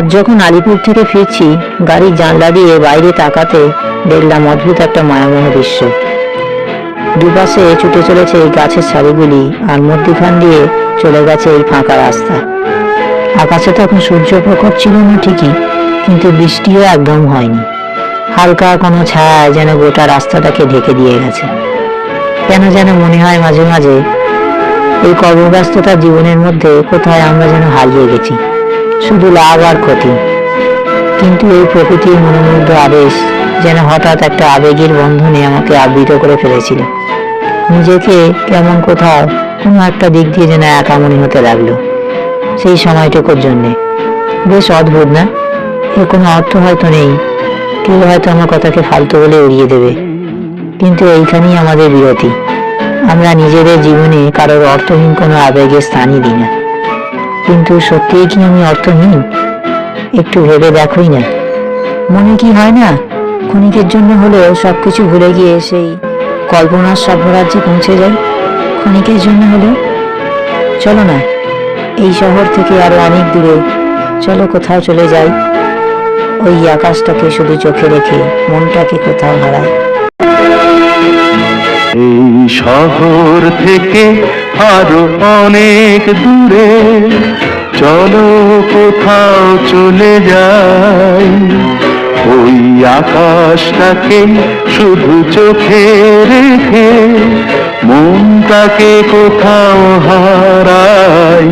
আজ যখন আলিপুর থেকে ফিরছি, গাড়ির জানলা দিয়ে বাইরে তাকাতে দেখলাম অদ্ভুত একটা মায়াময় দৃশ্য। দুপাশে ছুটে চলেছে এই গাছের সারিগুলি আর মধ্যখান দিয়ে চলে গেছে এই ফাঁকা রাস্তা। আকাশে তখন সূর্য প্রকট ছিল না ঠিকই, কিন্তু বৃষ্টিও একদম হয়নি। হালকা কোনো ছায়া যেন গোটা রাস্তাটাকে ঢেকে দিয়ে গেছে। কেন যেন মনে হয় মাঝে মাঝে এই কর্মব্যস্ততার জীবনের মধ্যে কোথায় আমরা যেন হারিয়ে গেছি। শুধু লাভ আর ক্ষতি। কিন্তু এই প্রকৃতির মনোমুগ্ধ আবেশ যেন হঠাৎ একটা আবেগের বন্ধনে আমাকে আবৃত করে ফেলেছিল। নিজেকে কেমন কোথাও কোনো একটা দিক দিয়ে যেন একা মনে হতে লাগল। সেই সময়টুকুর জন্যে। বেশ অদ্ভুত না? এর কোনো অর্থ হয়তো নেই। কেউ হয়তো আমার কথাকে ফালতু বলে উড়িয়ে দেবে। কিন্তু এইখানেই আমাদের বিরতি। আমরা নিজেদের জীবনে কারোর অর্থহীন কোনো আবেগের স্থানই দিই না। কিন্তু সত্যিই কি আমি অর্থহীন একটু ভেবে দেখোই না। মনে কি হয় না, ক্ষণিকের জন্য হলেও সব কিছু ভুলে গিয়ে সেই কল্পনার সভ্যরাজ্যে পৌঁছে যাই? ক্ষণিকের জন্য হলেও? চলো না, এই শহর থেকে আরও অনেক দূরে চলো কোথাও চলে যাই। ওই আকাশটাকে শুধু চোখে রেখে, মনটাকে কোথাও হারায় এই শহর থেকে আরও অনেক দূরে। চলো কোথাও চলে যাই। ওই আকাশটাকে শুধু চোখে রেখে মনটাকে কোথাও হারাই।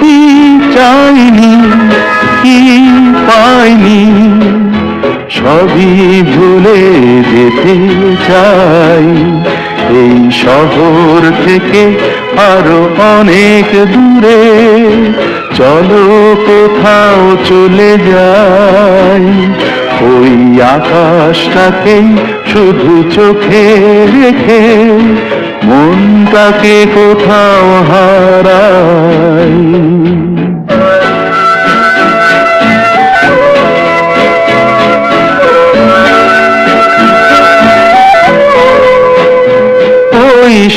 কি চাইনি, কি পাইনি, সবই চাই। এই শহর থেকে আরও অনেক দূরে চলো কোথাও চলে যাই। ওই আকাশটাকে শুধু চোখে রেখে মনটাকে কোথাও হারাই।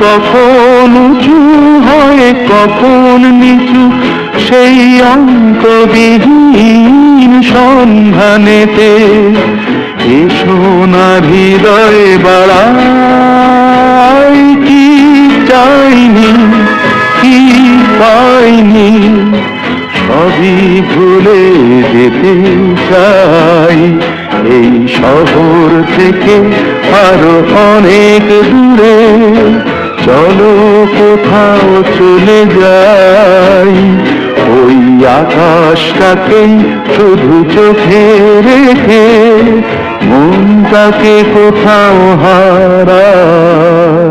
কখন উঁচু হয়, কখন নিচু? সেই অঙ্কবিহীন সন্ধানেতে এসো না হৃদয় বাড়াই, কি চাইনি, কি পাইনি? সবই ভুলে যেতে চাই। এই শহর থেকে আরও অনেক দূরে চলো কোথাও চলে যাই। ওই আকাশটাকে শুধু চোখে রেখে মনটাকে কোথাও হারাই।